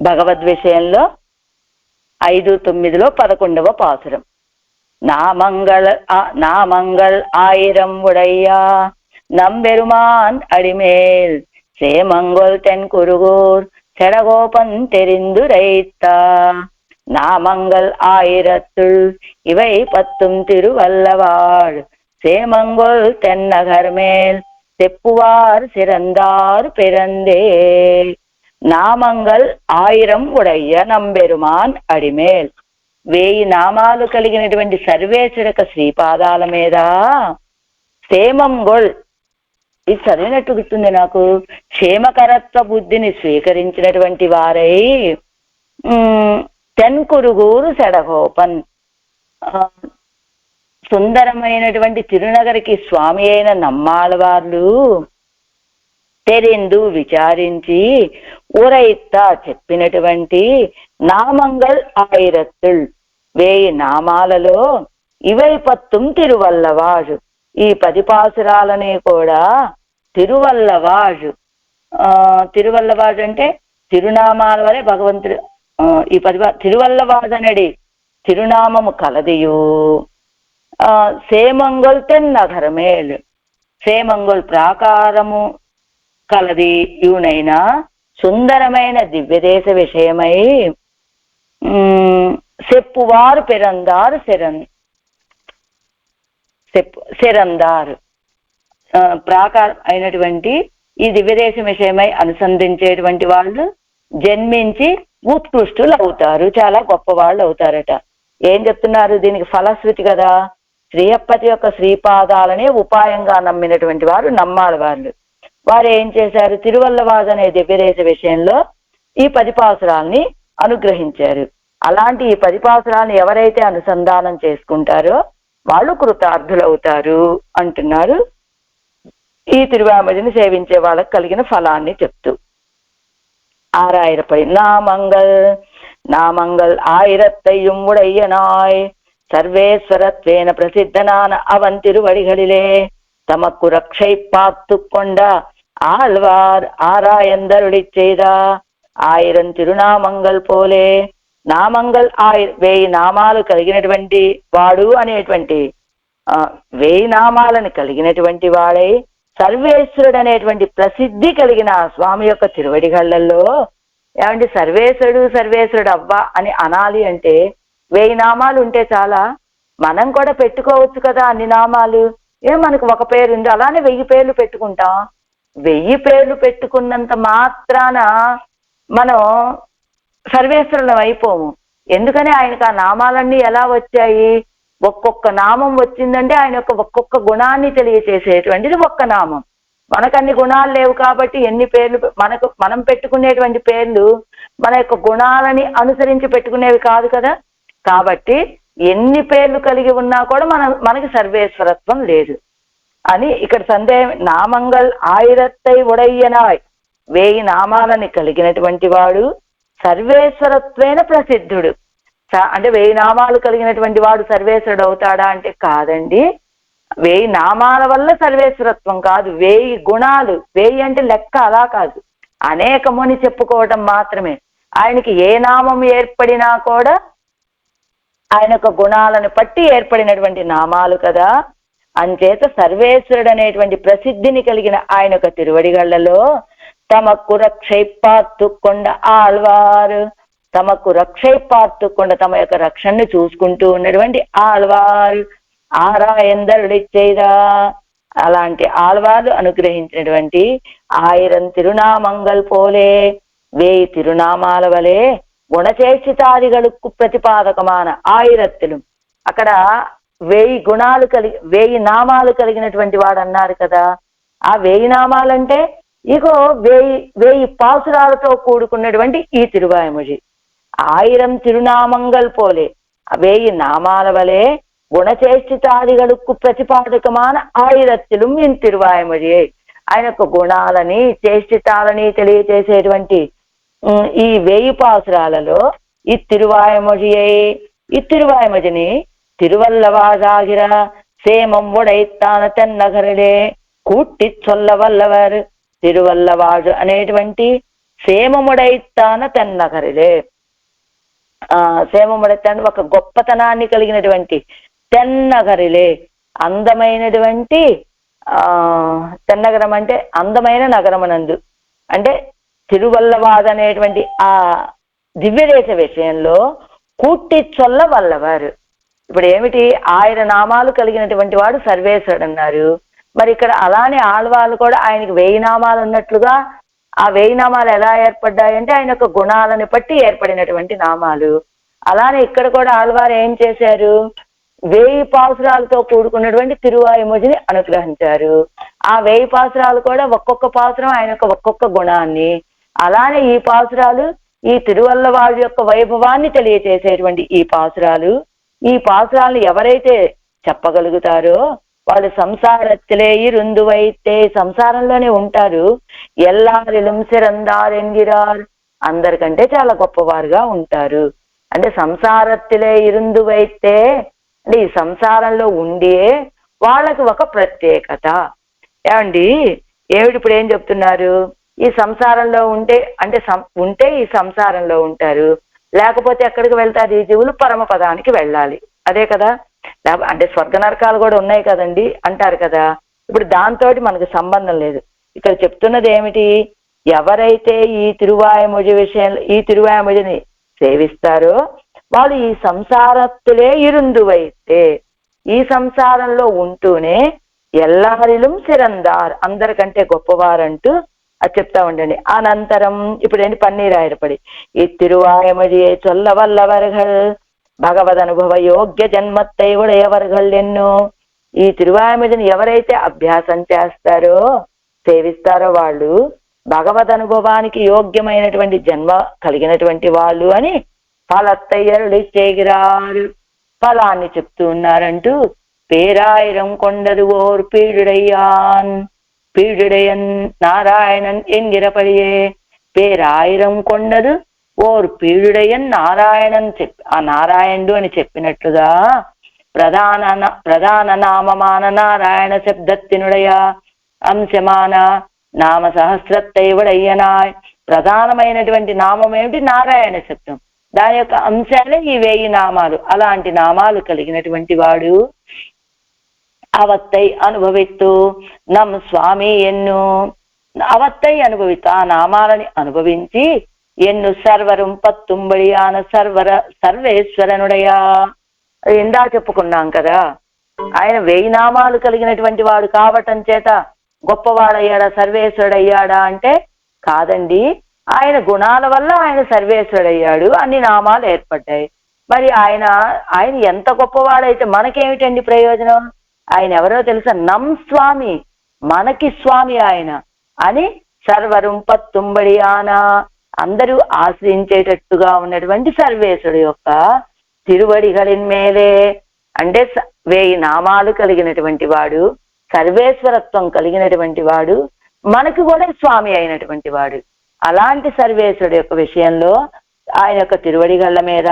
భగవద్ విషయంలో ఐదు తొమ్మిదిలో పదకొండవ పాసురం నామంగళ ఆ- నామంగళ్ ஆயிரம் உடையா நம்பெருமான் அடிமேல் சேமங்கொல் தென் குருகூர் செடகோபன் தெரிந்துரைத்தா நாமங்கள் ஆயிரத்துள் இவை பத்தும் திருவல்லவாள் சேமங்கொல் தென்னகர் மேல் செப்புவார் சிறந்தார் பிறந்தே నామంగల్ ఆయిరం ఉడయ్య నంబెరుమాన్ అడిమేల్ వేయి నామాలు కలిగినటువంటి సర్వేశ్వరక శ్రీపాదాల మీద క్షేమంగొల్ ఇది చదివినట్టు గుర్తుంది నాకు క్షేమకరత్వ బుద్ధిని స్వీకరించినటువంటి వారై ఉమ్, తెన్కురుగూరు సెడగోపన్. సుందరమైనటువంటి తిరునగరికి స్వామి అయిన నమ్మాలవార్లు తెరిందు విచారించి ఉరైత్తా చెప్పినటువంటి నామంగల్ ఆయిరత్తుల్ వేయి నామాలలో ఇవై పత్తుం తిరువల్లవాజు. ఈ పది పాసురాలని కూడా తిరువల్లవాజు. ఆ తిరువల్లవాజు అంటే తిరునామాల వలె భగవంతుడు ఈ పది పా- తిరువల్లవాజు అనేది తిరునామము కలదియు. సేమంగుల్ తెన్ తెన్నగరమేలు సేమంగొల్ ప్రాకారము కలది ఇవునైనా సుందరమైన దివ్యదేశ విషయమై సెప్పువారు పెరందారు శరణ్ సెప్పు శరందారు. ప్రాకారం అయినటువంటి ఈ దివ్యదేశం విషయమై అనుసంధించేటువంటి వాళ్ళు జన్మించి ఉత్కృష్టులు అవుతారు. చాలా గొప్ప వాళ్ళు అవుతారట. ఏం చెప్తున్నారు? దీనికి ఫలశ్రుతి కదా. శ్రీయప్పతి యొక్క శ్రీపాదాలనే ఉపాయంగా నమ్మినటువంటి వారు నమ్మాలి వాళ్ళు. వారు ఏం చేశారు? తిరువల్లవాద అనే దివ్యదేశ విషయంలో ఈ పదిపాసురాల్ని అనుగ్రహించారు. అలాంటి ఈ పదిపాసురాలను ఎవరైతే అనుసంధానం చేసుకుంటారో వాళ్ళు కృతార్థులవుతారు అంటున్నారు. ఈ తిరువామడిని సేవించే వాళ్ళకి కలిగిన ఫలాన్ని చెప్తూ ஆறாயிரப்படி நாமங்கள் நாமங்கள் ஆயிரத்தையும் உடையனாய் சர்வேஸ்வரத்வேன பிரசித்தனான அவன் திருவடிகளிலே தமக்கு ரக்ஷை பார்த்து கொண்ட ஆழ்வார் ஆராயந்தருளிச் செய்தா ఆయిరం తిరునామంగల్ పోలే నామంగల్ ఆయి వేయి నామాలు కలిగినటువంటి వాడు అనేటువంటి ఆ, వేయి నామాలను కలిగినటువంటి వాడై సర్వేశ్వరుడు అనేటువంటి ప్రసిద్ధి కలిగిన స్వామి యొక్క తిరువడిగళ్ళలో ఏమండి సర్వేశ్వరుడు సర్వేశ్వరుడు అవ్వా అని అనాలి అంటే వెయ్యి నామాలు ఉంటే చాలా మనం కూడా పెట్టుకోవచ్చు కదా అన్ని నామాలు. ఏ మనకు ఒక పేరు ఉంది అలానే వెయ్యి పేర్లు పెట్టుకుంటాం. వెయ్యి పేర్లు పెట్టుకున్నంత మాత్రాన మనం సర్వేశ్వరులం అయిపోము. ఎందుకని ఆయనకు ఆ నామాలన్నీ ఎలా వచ్చాయి? ఒక్కొక్క నామం వచ్చిందంటే ఆయన యొక్క ఒక్కొక్క గుణాన్ని తెలియచేసేటువంటిది ఒక్క నామం. మనకు అన్ని గుణాలు లేవు కాబట్టి ఎన్ని పేర్లు మనకు మనం పెట్టుకునేటువంటి పేర్లు మన యొక్క గుణాలని అనుసరించి పెట్టుకునేవి కాదు కదా. కాబట్టి ఎన్ని పేర్లు కలిగి ఉన్నా కూడా మన మనకి సర్వేశ్వరత్వం లేదు. అని ఇక్కడ సందేహం నామంగల్ ఆయిరత్తై ఉడయ్యనాయ్. వేయి నామాలని కలిగినటువంటి వాడు సర్వేశ్వరత్వేన ప్రసిద్ధుడు. అంటే వెయ్యి నామాలు కలిగినటువంటి వాడు సర్వేశ్వరుడు అవుతాడా అంటే కాదండి. వెయ్యి నామాల వల్ల సర్వేశ్వరత్వం కాదు. వేయి గుణాలు వేయి అంటే లెక్క అలా కాదు. అనేకమని చెప్పుకోవటం మాత్రమే. ఆయనకి ఏ నామం ఏర్పడినా కూడా ఆయన యొక్క గుణాలను బట్టి ఏర్పడినటువంటి నామాలు కదా. అంచేత సర్వేశ్వరుడు అనేటువంటి ప్రసిద్ధిని కలిగిన ఆయన యొక్క తిరువడిగళ్ళలో తమకు క్షైపాత్తు కొండ ఆళ్వారు తమకు రక్షై పాత్తుకొండ తమ యొక్క రక్షణను చూసుకుంటూ ఉన్నటువంటి ఆళ్వారు ఆరాయందరుడిచ్చేదా? అలాంటి ఆళ్వార్లు అనుగ్రహించినటువంటి ఆయిరం తిరునామంగల్ పోలే వేయి తిరునామాల వలె గుణచేష్టితాదిగలకు ప్రతిపాదకమాన ఆయిరత్తులు. అక్కడ వేయి గుణాలు కలిగి వేయి నామాలు కలిగినటువంటి వాడు అన్నారు కదా. ఆ వేయి నామాలంటే ఇగో వేయి వేయి పాసురాలతో కూడుకున్నటువంటి ఈ తిరువాయముజి. ஆயிரம் திருநாமங்கள் போலே வேயி நாமாலவலே గుణచేష్టితాదిగలకు ప్రతిపాదకమాన ఆయుధత్తులు మేము తిరువాయమరియే ఆయన యొక్క గుణాలని చేష్టితాలని తెలియజేసేటువంటి ఈ వేయి పాసురాలలో ఈ తిరువాయమొழிయే ఈ తిరువాయమజిని తిరువల్లవాదాగిర సేమం ఉడైతాన తెన్నగరడే కూట్టి చొల్లవల్లవారు తిరువల్లవాడు అనేటువంటి సేమముడైతాన తెన్నగరడే ఆ ఒక గొప్పతనాన్ని కలిగినటువంటి తెన్నగరిలే. అందమైనటువంటి ఆ తెన్నగరం అంటే అందమైన నగరమనందు. అంటే తిరువల్లవాద్ అనేటువంటి ఆ దివ్యదేశ విషయంలో కూట్టి చొల్ల వల్లవారు. ఇప్పుడు ఏమిటి? ఆయన నామాలు కలిగినటువంటి వాడు సర్వేశ్వరుడు అన్నారు. మరి ఇక్కడ అలానే ఆళ్వాళ్ళు కూడా ఆయనకి వెయ్యి నామాలు ఉన్నట్లుగా ఆ వేయి నామాలు ఎలా ఏర్పడ్డాయంటే ఆయన యొక్క గుణాలను బట్టి ఏర్పడినటువంటి నామాలు. అలానే ఇక్కడ కూడా ఆళ్వారు ఏం చేశారు? వేయి పాసురాలతో కూడుకున్నటువంటి తిరువాయుమోజిని అనుగ్రహించారు. ఆ వేయి పాసురాలు కూడా ఒక్కొక్క పాసురం ఆయన యొక్క ఒక్కొక్క గుణాన్ని. అలానే ఈ పాసురాలు ఈ తిరువల్లవాడు యొక్క వైభవాన్ని తెలియచేసేటువంటి ఈ పాసురాలు. ఈ పాసురాలను ఎవరైతే చెప్పగలుగుతారో వాళ్ళు సంసారత్తులే இருந்து వైతే సంసారంలోనే ఉంటారు. ఎల్లారిలం సిరందార్ ఎంగిరార్ అందరికంటే చాలా గొప్పవారుగా ఉంటారు. అంటే సంసారత్తిలే ఇరుందు వైతే అంటే ఈ సంసారంలో ఉండే వాళ్ళకి ఒక ప్రత్యేకత. ఏమండి? ఏమిటి ఇప్పుడు ఏం చెప్తున్నారు? ఈ సంసారంలో ఉంటే అంటే ఉంటే ఈ సంసారంలో ఉంటారు. లేకపోతే ఎక్కడికి వెళ్తారు? ఈ జీవులు పరమ పదానికి వెళ్ళాలి. అదే కదా? అంటే స్వర్గ నరకాలు కూడా ఉన్నాయి కదండి అంటారు కదా. ఇప్పుడు దాంతో మనకు సంబంధం లేదు. ఇక్కడ చెప్తున్నది ఏమిటి? ఎవరైతే ఈ తిరువాయముజ విషయంలో ఈ తిరువాయముజని సేవిస్తారో వాళ్ళు ఈ సంసారత్తులే ఇరుందువైతే ఈ సంసారంలో ఉంటూనే ఎల్లారిలం సిరందార్ అందరికంటే గొప్పవారంటూ అది చెప్తా ఉండండి. అనంతరం ఇప్పుడు ఏంటి? పన్నీరాయరపడి ఈ తిరువాయమజియే చొల్లవల్లవర్గల్ భగవదనుభవ యోగ్య జన్మత్తై ఉడయవర్గల్ ఎన్నో ఈ తిరువాయమదిని ఎవరైతే అభ్యాసం చేస్తారో సేవిస్తారో వాళ్ళు భగవద్ అనుభవానికి యోగ్యమైనటువంటి జన్మ కలిగినటువంటి వాళ్ళు అని ఫలత్తయ్యరులు చేగిరారు ఫలాన్ని చెప్తూ ఉన్నారంటూ పేరాయిరం కొండదు ఓర్ పీడుడయ్యాన్ పీడుడయన్ నారాయణన్ ఎంగిరపడియే. పేరాయిరం కొండదు ఓర్ పీడుడయన్ నారాయణన్ చెప్పి ఆ నారాయణుడు అని చెప్పినట్లుగా ప్రధాన ప్రధాన నామమాన నారాయణ శబ్దత్తినుడయ అంశమాన నామ సహస్రత్తైవడయ్యనాయ్ ప్రధానమైనటువంటి నామం ఏమిటి నారాయణ శబ్దం. దాని యొక్క అంశాలే ఈ వేయి నామాలు. అలాంటి నామాలు కలిగినటువంటి వాడు అవత్తై అనుభవిత్తు నమ్ స్వామి ఎన్ను అవత్తై అనుభవిత్తు ఆ నామాలని అనుభవించి ఎన్ను సర్వరం పత్తుంబడియాన సర్వర సర్వేశ్వరనుడయా అది ఇందా చెప్పుకున్నాం కదా ఆయన వెయ్యి నామాలు కలిగినటువంటి వాడు కావటం చేత గొప్పవాడయ్యాడా సర్వేశ్వరుడయ్యాడా అంటే కాదండి ఆయన గుణాల వల్ల ఆయన సర్వేశ్వరుడయ్యాడు అన్ని నామాలు ఏర్పడ్డాయి మరి ఆయన ఆయన ఎంత గొప్పవాడైతే మనకేమిటండి ప్రయోజనం ఆయన ఎవరో తెలుసా నం స్వామి మనకి స్వామి ఆయన అని సర్వరుం పత్తుంబడి ఆన అందరూ ఆశ్రయించేటట్టుగా ఉన్నటువంటి సర్వేశ్వరుడు యొక్క తిరువడిగలిన్ మేలే అంటే వేయి నామాలు కలిగినటువంటి వాడు సర్వేశ్వరత్వం కలిగినటువంటి వాడు మనకు కూడా స్వామి అయినటువంటి వాడు. అలాంటి సర్వేశ్వరుడు యొక్క విషయంలో ఆయన యొక్క తిరువడిగళ్ళ మీద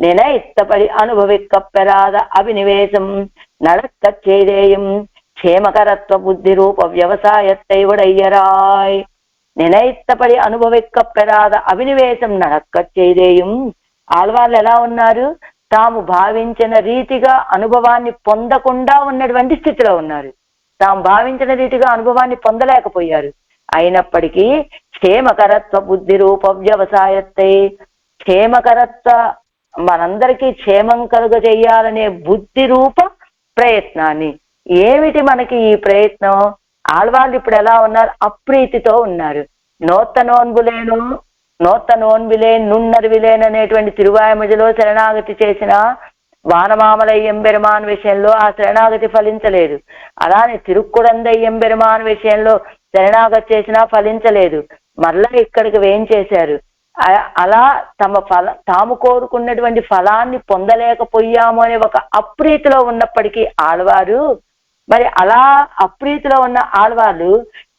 నేనే ఇత్తపడి అనుభవిక్కప్పెరాద అభినివేశం నడక్క చేదేయం క్షేమకరత్వ బుద్ధి రూప వ్యవసాయ తైవడయ్యరాయ్ నిలయిత్తపడి అనుభవిక్కప్పెరాద అభినివేశం నడక్క చేదేయం ఆళ్వార్లు ఎలా ఉన్నారు? తాము భావించిన రీతిగా అనుభవాన్ని పొందకుండా ఉన్నటువంటి స్థితిలో ఉన్నారు. తాము భావించిన రీతిగా అనుభవాన్ని పొందలేకపోయారు. అయినప్పటికీ క్షేమకరత్వ బుద్ధి రూప వ్యవసాయత్తై క్షేమకరత్వ మనందరికీ క్షేమం కలుగ చేయాలనే బుద్ధి రూప ప్రయత్నాన్ని. ఏమిటి మనకి ఈ ప్రయత్నం? ఆళ్వాళ్ళు ఇప్పుడు ఎలా ఉన్నారు? అప్రీతితో ఉన్నారు. నూతనోన్బులేను నూతనోన్బిలే నున్నరివిలేన్ అనేటువంటి తిరువాయమజలో శరణాగతి చేసిన వానమామలయ్యం బెరుమాన్ విషయంలో ఆ శరణాగతి ఫలించలేదు. అలానే తిరుక్కుడందయ్యం బెరుమాన్ విషయంలో శరణాగతి చేసినా ఫలించలేదు. మరలా ఇక్కడికి వేం చేశారు? అలా తమ ఫల తాము కోరుకున్నటువంటి ఫలాన్ని పొందలేకపోయాము అనే ఒక అప్రీతిలో ఉన్నప్పటికీ ఆడవారు మరి అలా అప్రీతిలో ఉన్న ఆడవాళ్ళు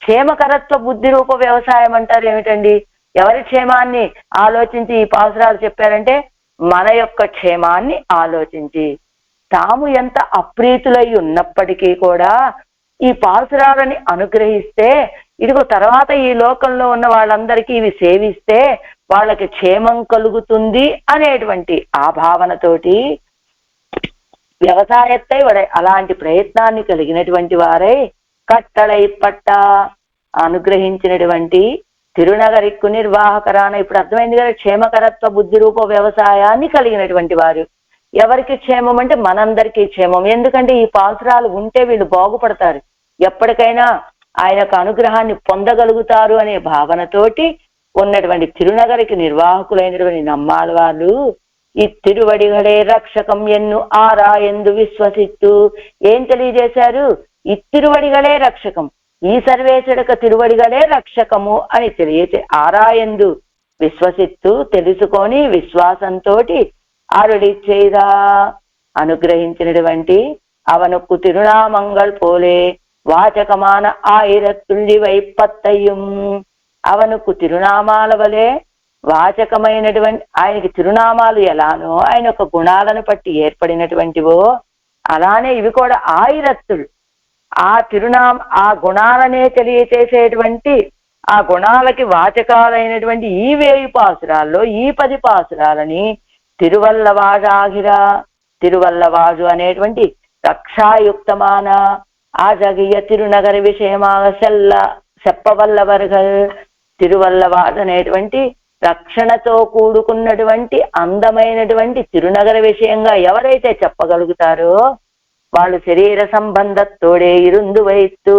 క్షేమకరత్వ బుద్ధి రూప వ్యవసాయం అంటారు ఏమిటండి? ఎవరి క్షేమాన్ని ఆలోచించి ఈ పాసురాలు చెప్పారంటే మన యొక్క క్షేమాన్ని ఆలోచించి. తాము ఎంత అప్రీతులై ఉన్నప్పటికీ కూడా ఈ పాసురాలని అనుగ్రహిస్తే ఇదిగో తర్వాత ఈ లోకంలో ఉన్న వాళ్ళందరికీ ఇవి సేవిస్తే వాళ్ళకి క్షేమం కలుగుతుంది అనేటువంటి ఆ భావనతోటి వ్యవసాయத்தை అలాంటి ప్రయత్నాన్ని కలిగినటువంటి వారై కట్టళై పట్ట అనుగ్రహించినటువంటి తిరునగరిక్కు నిర్వాహకరాన ఇప్పుడు అర్థమైంది కదా క్షేమకరత్వ బుద్ధి రూప వ్యవసాయాన్ని కలిగినటువంటి వారు. ఎవరికి క్షేమం అంటే మనందరికీ క్షేమం. ఎందుకంటే ఈ పాసురాలు ఉంటే వీళ్ళు బాగుపడతారు. ఎప్పటికైనా ఆయన యొక్క అనుగ్రహాన్ని పొందగలుగుతారు అనే భావనతోటి ఉన్నటువంటి తిరునగరికి నిర్వాహకులైనటువంటి నమ్మాళ్ళ వాళ్ళు ఇత్తిరువడిగడే రక్షకం ఎన్ను ఆరా ఎందు విశ్వసిత్తు. ఏం తెలియజేశారు? ఇత్తిరువడిగడే రక్షకం. ఈ సర్వేశ్వరక తిరువడిగడే రక్షకము అని తెలియచే ఆరాయందు విశ్వసిత్తు తెలుసుకొని విశ్వాసంతో అరుడిచ్చేదా అనుగ్రహించినటువంటి అవనొక్కు తిరునామంగల్ పోలే వాచకమాన ఆయిరత్తుల్లి వైపత్తయ్యం అవనుకు తిరునామాల వలే వాచకమైనటువంటి ఆయనకి తిరునామాలు ఎలానో ఆయన యొక్క గుణాలను బట్టి ఏర్పడినటువంటివో అలానే ఇవి కూడా ఆయిరత్తులు. ఆ తిరునామ ఆ గుణాలనే తెలియచేసేటువంటి ఆ గుణాలకి వాచకాలైనటువంటి ఈ వేయి పాసురాల్లో ఈ పది పాసురాలని తిరువల్లవాజాగిరా తిరువల్లవాజు అనేటువంటి రక్షాయుక్తమాన ఆజగియ తిరునగర విషయమాల సెల్ల చెప్పవల్లవర్గల్ తిరువల్లవాజు అనేటువంటి రక్షణతో కూడుకున్నటువంటి అందమైనటువంటి తిరునగర విషయంగా ఎవరైతే చెప్పగలుగుతారో వాళ్ళు శరీర సంబంధത്തോడే ఇருந்து వైత్తు.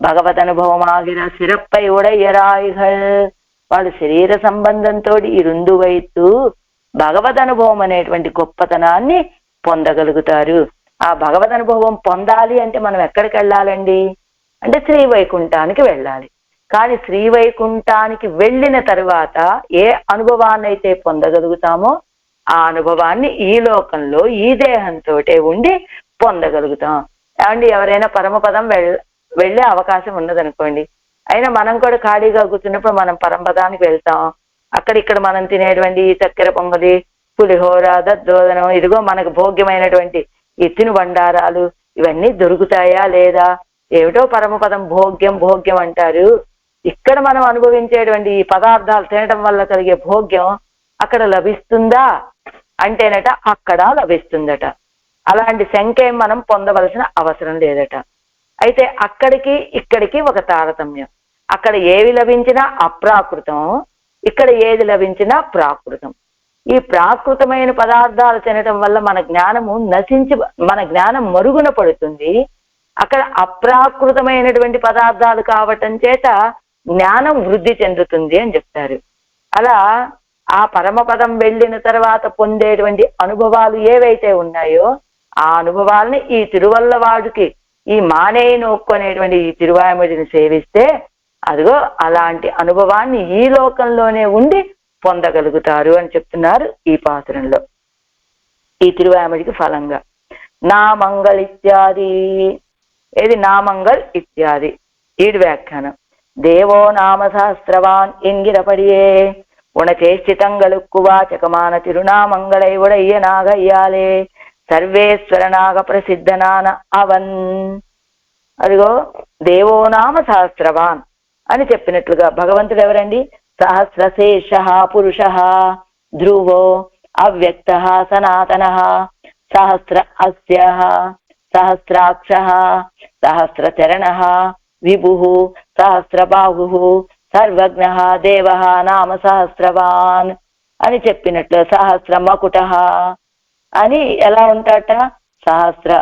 భగవత్ అనుభవమాగిన సిరప్పై ఉడయ్యరాయిகள் వాళ్ళు శరీర సంబంధంతో ఇరుందు వైత్తు. భగవద్ అనుభవం అనేటువంటి గొప్పతనాన్ని పొందగలుగుతారు. ఆ భగవద్ అనుభవం పొందాలి అంటే మనం ఎక్కడికి వెళ్ళాలండి అంటే శ్రీ వైకుంఠానికి వెళ్ళాలి. కానీ శ్రీ వైకుంఠానికి వెళ్ళిన తర్వాత ఏ అనుభవాన్ని అయితే పొందగలుగుతామో ఆ అనుభవాన్ని ఈ లోకంలో ఈ దేహంతో ఉండి పొందగలుగుతాం. ఏమండి ఎవరైనా పరమపదం వెళ్ వెళ్ళే అవకాశం ఉన్నదనుకోండి. అయినా మనం కూడా ఖాళీగా కూర్చున్నప్పుడు మనం పరమపదానికి వెళ్తాం. అక్కడ ఇక్కడ మనం తినేటువంటి ఈ చక్కెర పొంగలి పులిహోర దద్దోదనం ఇదిగో మనకు భోగ్యమైనటువంటి ఈ తిను బండారాలు ఇవన్నీ దొరుకుతాయా లేదా? ఏమిటో పరమపదం భోగ్యం భోగ్యం అంటారు. ఇక్కడ మనం అనుభవించేటువంటి ఈ పదార్థాలు తినటం వల్ల కలిగే భోగ్యం అక్కడ లభిస్తుందా అంటేనట అక్కడ లభిస్తుందట. అలాంటి శంకేం మనం పొందవలసిన అవసరం లేదట. అయితే అక్కడికి ఇక్కడికి ఒక తారతమ్యం. అక్కడ ఏవి లభించినా అప్రాకృతం ఇక్కడ ఏది లభించినా ప్రాకృతం. ఈ ప్రాకృతమైన పదార్థాలు తినటం వల్ల మన జ్ఞానము నశించి మన జ్ఞానం మరుగున పడుతుంది. అక్కడ అప్రాకృతమైనటువంటి పదార్థాలు కావటం చేత జ్ఞానం వృద్ధి చెందుతుంది అని చెప్తారు. అలా ఆ పరమపదం వెళ్ళిన తర్వాత పొందేటువంటి అనుభవాలు ఏవైతే ఉన్నాయో ఆ అనుభవాల్ని ఈ తిరువల్లవాడుకి ఈ మానేయి నొక్కునేటువంటి ఈ తిరువాయముడిని సేవిస్తే అదిగో అలాంటి అనుభవాన్ని ఈ లోకంలోనే ఉండి పొందగలుగుతారు అని చెప్తున్నారు ఈ పాత్రంలో. ఈ తిరువాయముడికి ఫలంగా. నామంగళ్ ఇత్యాది ఏది నామంగల్ ఇత్యాది ఈడు వ్యాఖ్యానం. దేవో నామ ದೇವೋ ನಾಮ ಸಹಸ್ರವಾನ್ వాచకమాన తిరునామంగళైవుడయ్య నాగయ్యాలే. సర్వేశ్వర నాగ ప్రసిద్ధ నాన అవన్. అదిగో దేవో నామ సహస్రవాన్ అని చెప్పినట్లుగా భగవంతుడు ఎవరండి సహస్రశేష పురుష ధ్రువో అవ్యక్త సనాతన సహస్ర అస్య సహస్రాక్ష సహస్ర చరణ విభు సహస్రబాహు సర్వజ్ఞ దేవ నామ సహస్రవాన్ అని చెప్పినట్లు సహస్ర మకుట అని ఎలా ఉంటాట? సహస్ర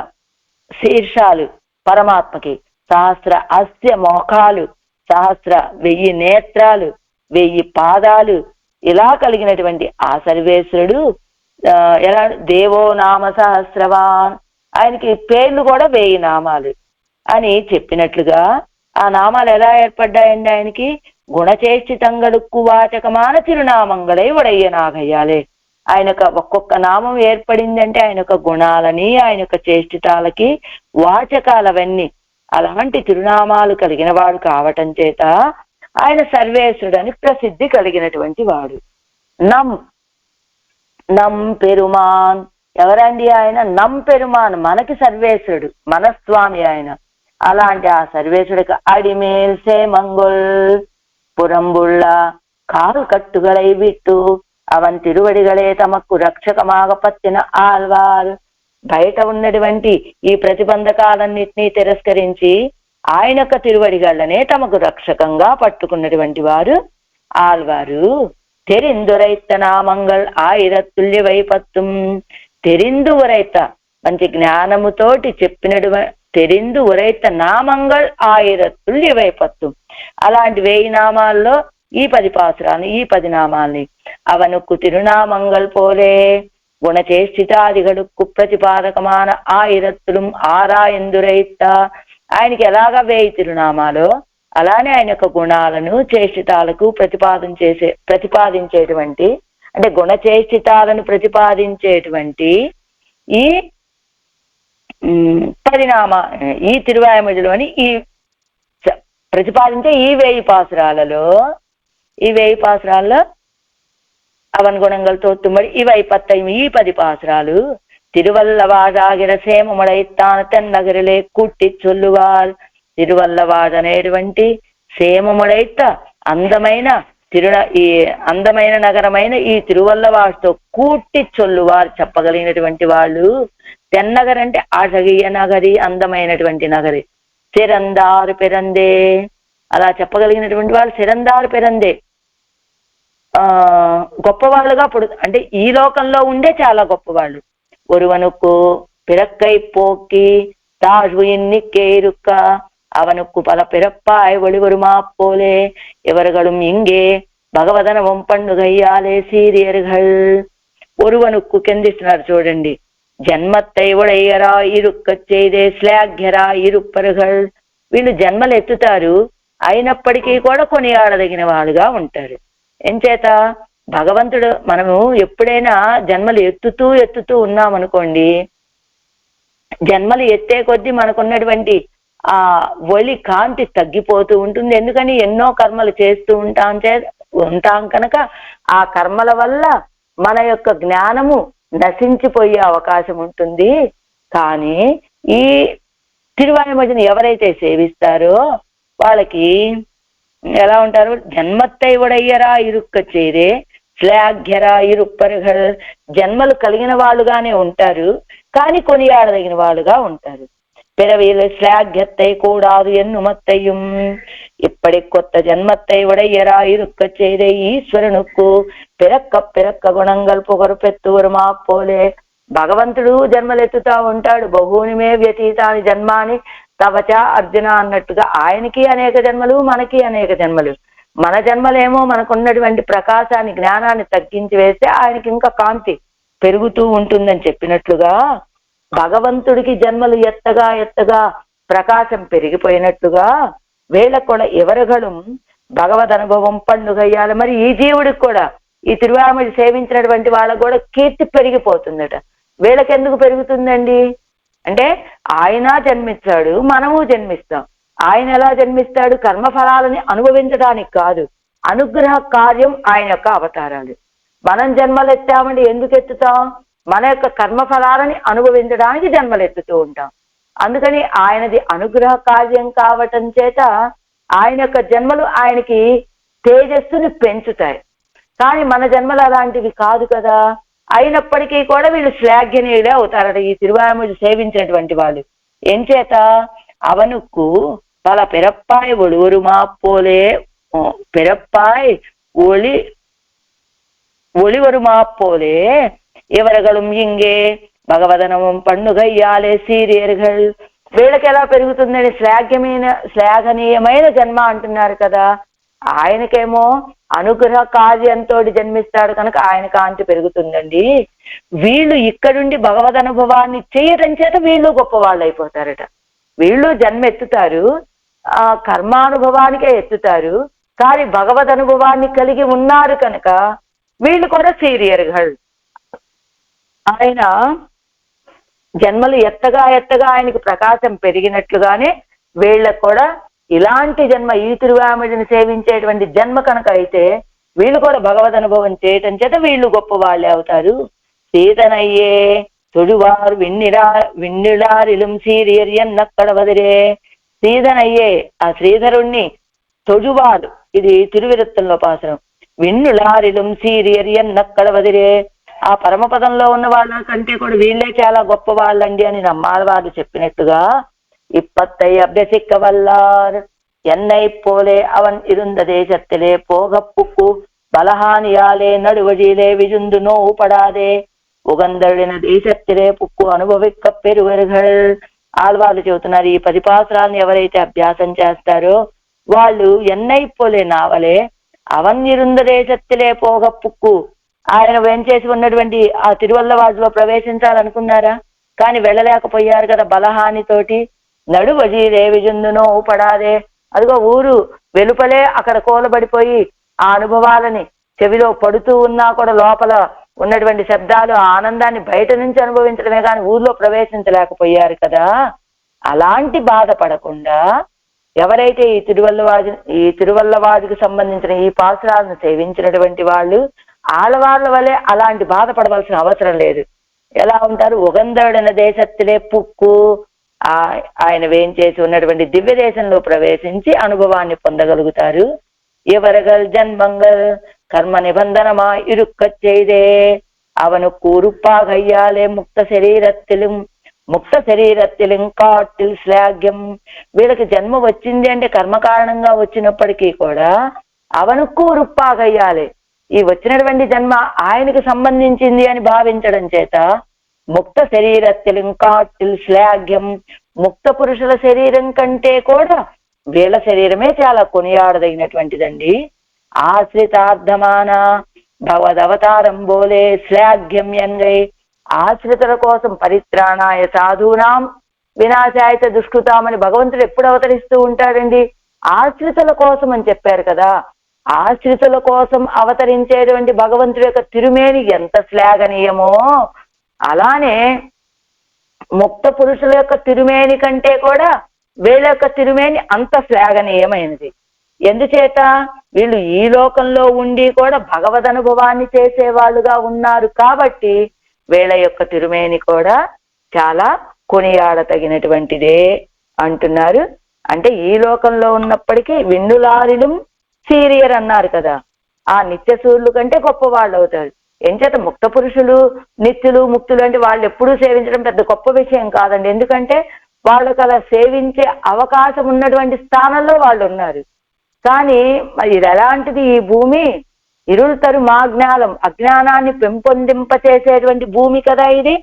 శీర్షాలు పరమాత్మకి సహస్ర అస్య మోకాలు సహస్ర వెయ్యి నేత్రాలు వెయ్యి పాదాలు ఇలా కలిగినటువంటి ఆ సర్వేశ్వరుడు ఎలా? దేవో నామ సహస్రవాన్. ఆయనకి పేర్లు కూడా వెయ్యి నామాలు అని చెప్పినట్లుగా ఆ నామాలు ఎలా ఏర్పడ్డాయండి ఆయనకి? గుణచేష్టితంగడుక్కు వాచకమాన తిరునామంగళై ఉడయ్య నాగయ్యాలే. ఆయన ఒక్కొక్క నామం ఏర్పడిందంటే ఆయన యొక్క గుణాలని ఆయన యొక్క చేష్టితాలకి వాచకాలవన్నీ అలాంటి తిరునామాలు కలిగిన వాడు కావటం చేత ఆయన సర్వేశ్వరుడని ప్రసిద్ధి కలిగినటువంటి వాడు. నం నం పెరుమాన్. ఎవరండి ఆయన? నం పెరుమాన్. మనకి సర్వేశ్వరుడు మనస్వామి ఆయన. అలాంటి ఆ సర్వేశ్వరుడికి అడిమేల్ సేమంగొల్ புறம்புள்ள கால் கட்டுகளை விட்டு అవన్ తిరువడిగలే తమకు రక్షకమాగ పత్తిన ఆల్వార్ బయట ఉన్నటువంటి ఈ ప్రతిబంధకాలన్నిటినీ తిరస్కరించి ఆయన యొక్క తిరువడిగళ్ళనే తమకు రక్షకంగా పట్టుకున్నటువంటి వారు ఆల్వారు తెరిందురైత నామంగల్ ఆయిరతుల్య వైపత్తుం తెరిందు ఉరైత మంచి జ్ఞానముతోటి చెప్పినటు తెరిందు ఉరైత నామంగల్ ఆయిరతుల్య పత్తు అలాంటి వేయి నామాల్లో ఈ పది పాసురాలు ఈ పది నామాల్ని అవనుక్కు తిరునామంగల్ పోలే. గుణచేష్టితాదిగడుక్కు ప్రతిపాదకమాన ఆయిరత్తులు ఆరాయందురైత. ఆయనకి ఎలాగా వేయి తిరునామాలో? అలానే ఆయన యొక్క గుణాలను చేష్టితాలకు ప్రతిపాదన చేసే ప్రతిపాదించేటువంటి అంటే గుణచేష్టితాలను ప్రతిపాదించేటువంటి ఈ పరిణామ ఈ తిరువాయముడిలోని ఈ స- ప్రతిపాదించే ఈ వేయి పాసురాలలో ఈ వేయి పాసురాల్లో அவன் குணங்கள் தோத்தும்படி இவை பத்தையும் ஈ பதி பாசுராலு తిరువల్లవాడాగిర సేమముడైతాన తెన్నగరిలే కూట్టి చొల్లువార్ తిరువల్లవాడ అనేటువంటి సేమముడైత అందమైన తిరుణ ఈ అందమైన నగరమైన ఈ తిరువల్లవాడితో కూట్టి చొల్లువారు చెప్పగలిగినటువంటి వాళ్ళు తెన్నగర్ అంటే అழகிய నగరి అందమైనటువంటి నగరి. సిరందారు పెరందే. అలా చెప్పగలిగినటువంటి వాళ్ళు చిరందారు పెరందే. ఆ గొప్పవాళ్ళుగా పుడు అంటే ఈ లోకంలో ఉండే చాలా గొప్పవాళ్ళు. ఒరువనుకు పిరక్కై పోకి తాజు ఎన్ని కేరుక్క అవనుక్కు పల పిరప్పాయ్ మా పోలే ఎవరుగడు ఇంగే భగవదన వంపండుగయ్యాలే సీరియరుగల్. ఒరువనుక్కు కిందిస్తున్నారు చూడండి. ஜன்மத்தை ఉడయ్యరా இருக்க செய்தே శ్లాఘ్యరా ఇరుప్పరుగల్ వీళ్ళు జన్మలు ఎత్తుతారు అయినప్పటికీ కూడా కొనియాడదగిన వాళ్ళుగా ఉంటారు. ఎంచేత భగవంతుడు మనము ఎప్పుడైనా జన్మలు ఎత్తుతూ ఎత్తుతూ ఉన్నామనుకోండి జన్మలు ఎత్తే కొద్దీ మనకున్నటువంటి ఆ ఒలి కాంతి తగ్గిపోతూ ఉంటుంది. ఎందుకని? ఎన్నో కర్మలు చేస్తూ ఉంటాం చే ఉంటాం కనుక ఆ కర్మల వల్ల మన యొక్క జ్ఞానము నశించిపోయే అవకాశం ఉంటుంది. కానీ ఈ తిరువాయుమతిని ఎవరైతే సేవిస్తారో వాళ్ళకి ఎలా ఉంటారు? జన్మత్తైవుడయ్యరా ఇరుక్క చేరే శ్లాఘ్యరా ఇరుప్పరుగల్ జన్మలు కలిగిన వాళ్ళుగానే ఉంటారు. కానీ కొనియాడదగిన వాళ్ళుగా ఉంటారు. பிறவியில் ஸ்லாகியத்தை கூடாது என்னுமத்தையும் இப்படி கொத்த ஜன்மத்தை உடையரா இருக்க செய்த ఈశ్వరునుకు పిరక్క పిరక్క గుణంగల్ పొగరు పెత్తువరుమా పోలే భగవంతుడు జన్మలెత్తుతా ఉంటాడు బహునిమే వ్యతీతాని జన్మాని తవచ అర్జున అన్నట్టుగా ఆయనకి అనేక జన్మలు మనకి అనేక జన్మలు మన జన్మలేమో మనకున్నటువంటి ప్రకాశాన్ని జ్ఞానాన్ని తగ్గించి వేస్తే ఆయనకి ఇంకా కాంతి పెరుగుతూ ఉంటుందని చెప్పినట్లుగా భగవంతుడికి జన్మలు ఎత్తగా ఎత్తగా ప్రకాశం పెరిగిపోయినట్టుగా వేళ కూడా ఎవరగడం భగవద్ అనుభవం పండుగయ్యాలి. మరి ఈ జీవుడికి కూడా ఈ తిరువామడి సేవించినటువంటి వాళ్ళకు కూడా కీర్తి పెరిగిపోతుందట. వీళ్ళకెందుకు పెరుగుతుందండి? అంటే ఆయన జన్మించాడు మనము జన్మిస్తాం. ఆయన ఎలా జన్మిస్తాడు? కర్మఫలాలని అనుభవించడానికి కాదు అనుగ్రహ కార్యం ఆయన యొక్క అవతారాలు. మనం జన్మలు ఎత్తామండి ఎందుకు ఎత్తుతాం? మన యొక్క కర్మఫలాలని అనుభవించడానికి జన్మలు ఎత్తుతూ ఉంటాం అందుకని ఆయనది అనుగ్రహ కార్యం కావటం చేత ఆయన యొక్క జన్మలు ఆయనకి తేజస్సుని పెంచుతాయి కానీ మన జన్మలు అలాంటివి కాదు కదా అయినప్పటికీ కూడా వీళ్ళు శ్లాఘ్యనీయులే అవుతారట ఈ తిరువారముడు సేవించినటువంటి వాళ్ళు ఏం చేత అవనుకు పల పిరప్పాయ్ ఒడువురు మాపోలే పిరప్పాయ్ ఒళి ஒளிவரு மாப்போலே ఎవరగడం ఇంగే? భగవదనవం పండుగయ్యాలే సీరియర్గల్ వీళ్ళకి ఎలా పెరుగుతుందని శ్లాఘ్యమైన శ్లాఘనీయమైన జన్మ అంటున్నారు కదా. ఆయనకేమో అనుగ్రహ కార్యంతో జన్మిస్తాడు కనుక ఆయన కాంతి పెరుగుతుందండి. వీళ్ళు ఇక్కడుండి భగవద్ అనుభవాన్ని చేయటం చేత వీళ్ళు గొప్పవాళ్ళు అయిపోతారట వీళ్ళు జన్మ ఎత్తుతారు ఆ కర్మానుభవానికే ఎత్తుతారు. కానీ భగవద్ అనుభవాన్ని కలిగి ఉన్నారు కనుక వీళ్ళు కూడా సీరియర్గళ్ళు ఆయన జన్మలు ఎత్తగా ఎత్తగా ఆయనకి ప్రకాశం పెరిగినట్లుగానే వీళ్ళకు కూడా ఇలాంటి జన్మ ఈ తిరువామిడిని సేవించేటువంటి జన్మ కనుక అయితే వీళ్ళు కూడా భగవద్ అనుభవం చేయటం చేత వీళ్ళు గొప్ప వాళ్ళే అవుతారు. సీతనయ్యే తొడివారు విన్నిరా విన్నిడారిలుం సీరియర్యన్నక్కడ వదిరే సీతనయ్యే ఆ శ్రీధరుణ్ణి తొడువారు. ఇది తిరువిరత్తంలో పాసనం. విన్నులారిలుం సీరియర్యన్నక్కడ వదిరే ఆ పరమపదంలో ఉన్న వాళ్ళ కంటే కూడా వీళ్ళే చాలా గొప్ప వాళ్ళండి అని నమ్మాలవారు చెప్పినట్టుగా ఇప్పత్తై వల్ల ఎన్నై పోలే అవన్ ఇరుందదే సత్తిలే పోగప్పుకు బలహానియాలే నడువజిలే విజుందు నోవు పడాదే. ఉగందడిన దేశత్తిలే పుక్కు అనుభవిక్క పెరుగరుగల్. ఆళ్వాళ్ళు చెబుతున్నారు ఈ పదిపాసరాలను ఎవరైతే అభ్యాసం చేస్తారో వాళ్ళు ఎన్నైపోలే నావలే అవన్నిరుందరే సత్తిలే పోగప్పుక్కు ఆయన వెంచేసి ఉన్నటువంటి ఆ తిరువల్లవాజులో ప్రవేశించాలనుకున్నారా? కానీ వెళ్ళలేకపోయారు కదా బలహానితోటి. నడువజీ దేవిజుందునో పడాదే. అదిగో ఊరు వెలుపలే అక్కడ కోలబడిపోయి ఆ అనుభవాలని చెవిలో పడుతూ ఉన్నా కూడా లోపల ఉన్నటువంటి శబ్దాలు ఆనందాన్ని బయట నుంచి అనుభవించడమే కానీ ఊర్లో ప్రవేశించలేకపోయారు కదా. అలాంటి బాధపడకుండా ఎవరైతే ఈ తిరువల్లవాజు ఈ తిరువల్లవాజుకు సంబంధించిన ఈ పాసురాలను సేవించినటువంటి వాళ్ళు ఆడవాళ్ళ వలె అలాంటి బాధపడవలసిన అవసరం లేదు. ఎలా ఉంటారు? ఉగందడన దేశత్తులే పుక్కు. ఆ ఆయన వేయించేసి ఉన్నటువంటి దివ్య దేశంలో ప్రవేశించి అనుభవాన్ని పొందగలుగుతారు. ఎవరగల్ జన్మంగల్ కర్మ నిబంధనమా ఇరుక్క అవను కూరుప్పాగయ్యాలే ముక్త శరీరత్తిലും ముక్త శరీరత్తిലും కాటిల్ శ్లాఘ్యం. వీళ్ళకి జన్మ వచ్చింది అంటే కర్మ కారణంగా వచ్చినప్పటికీ కూడా అవను కూరుప్పాగయ్యాలి. ఈ వచ్చినటువంటి జన్మ ఆయనకు సంబంధించింది అని భావించడం చేత ముక్త శరీర కాటిల్ శ్లాఘ్యం ముక్త పురుషుల శరీరం కంటే కూడా వీళ్ళ శరీరమే చాలా కొనియాడదగినటువంటిదండి. ఆశ్రితార్థమాన భవదవతారం బోలే శ్లాఘ్యం ఎంగై ఆశ్రితుల కోసం పరిత్రాణాయ సాధూనాం వినాశాయత దుష్కృతామని భగవంతుడు ఎప్పుడు అవతరిస్తూ ఉంటాడండి? ఆశ్రితుల కోసం అని చెప్పారు కదా. ఆశ్రితుల కోసం అవతరించేటువంటి భగవంతుడి యొక్క తిరుమేని ఎంత శ్లాఘనీయమో అలానే ముక్త పురుషుల యొక్క తిరుమేని కంటే కూడా వీళ్ళ యొక్క తిరుమేని అంత శ్లాఘనీయమైనది. ఎందుచేత? వీళ్ళు ఈ లోకంలో ఉండి కూడా భగవద్ అనుభవాన్ని చేసేవాళ్ళుగా ఉన్నారు కాబట్టి వీళ్ళ యొక్క తిరుమేని కూడా చాలా కొనియాడతగినటువంటిదే అంటున్నారు. అంటే ఈ లోకంలో ఉన్నప్పటికీ విన్నులారిలు సీరియర్ అన్నారు కదా. ఆ నిత్య సూర్యులు కంటే గొప్ప వాళ్ళు అవుతారు. ఎంచేత ముక్త పురుషులు నిత్యులు ముక్తులు అంటే వాళ్ళు ఎప్పుడూ సేవించడం పెద్ద గొప్ప విషయం కాదండి. ఎందుకంటే వాళ్ళకు అలా సేవించే అవకాశం ఉన్నటువంటి స్థానంలో వాళ్ళు ఉన్నారు. కానీ మరి ఇది ఎలాంటిది ఈ భూమి? ఇరుతారు మా జ్ఞానం. అజ్ఞానాన్ని పెంపొందింపచేసేటువంటి భూమి కదా ఇది.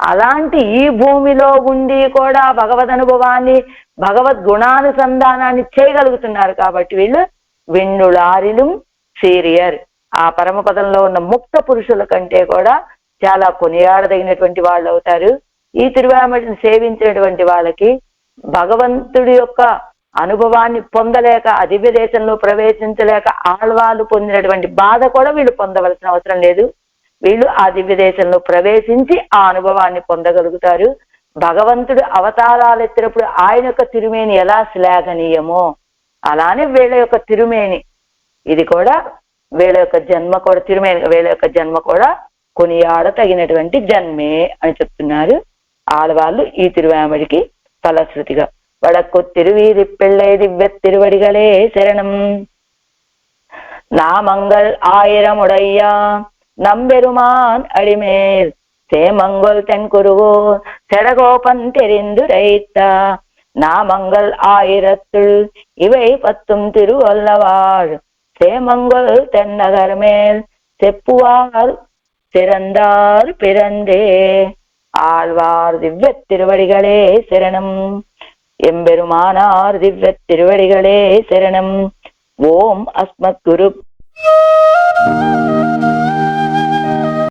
అలాంటి ఈ భూమిలో ఉండి కూడా భగవద్ అనుభవాన్ని భగవద్ గుణానుసంధానాన్ని చేయగలుగుతున్నారు కాబట్టి వీళ్ళు విన్నులారిలు సీరియర్. ఆ పరమపదంలో ఉన్న ముక్త పురుషుల కంటే కూడా చాలా కొనియాడదగినటువంటి వాళ్ళు అవుతారు. ఈ తిరువామటిని సేవించినటువంటి వాళ్ళకి భగవంతుడి యొక్క అనుభవాన్ని పొందలేక అదివ్య దేశంలో ప్రవేశించలేక ఆళ్వాలు పొందినటువంటి బాధ కూడా వీళ్ళు పొందవలసిన అవసరం లేదు. వీళ్ళు ఆ దివ్య దేశంలో ప్రవేశించి ఆ అనుభవాన్ని పొందగలుగుతారు. భగవంతుడు అవతారాలు ఎత్తినప్పుడు ఆయన యొక్క తిరుమేని ఎలా శ్లాఘనీయమో అలానే వీళ్ళ యొక్క తిరుమేని ఇది కూడా వీళ్ళ యొక్క జన్మ కూడా తిరుమేని వీళ్ళ యొక్క జన్మ కూడా కొనియాడ తగినటువంటి జన్మే అని చెప్తున్నారు ఆడవాళ్ళు ఈ తిరువామడికి ఫలశ్రుతిగా వడకు తిరువీరి పిళ్ళై దివ్య తిరువడిగలే శరణం நாமங்கள் ஆயிரமுடையா நம்பெருமான் அடிமேல் சேமங்கொல் தென்குருவோ செடகோபன் தெரிந்துரைத்தா நாமங்கள் ஆயிரத்துள் இவை பத்தும் திருவல்லவாள் சேமங்கள் தென்னகர் மேல் செப்புவார் சிறந்தார் பிறந்தே. ஆழ்வார் திவ்ய திருவடிகளே சிரணம். எம்பெருமானார் திவ்ய திருவடிகளே சரணம். ஓம் அஸ்மத் குரு.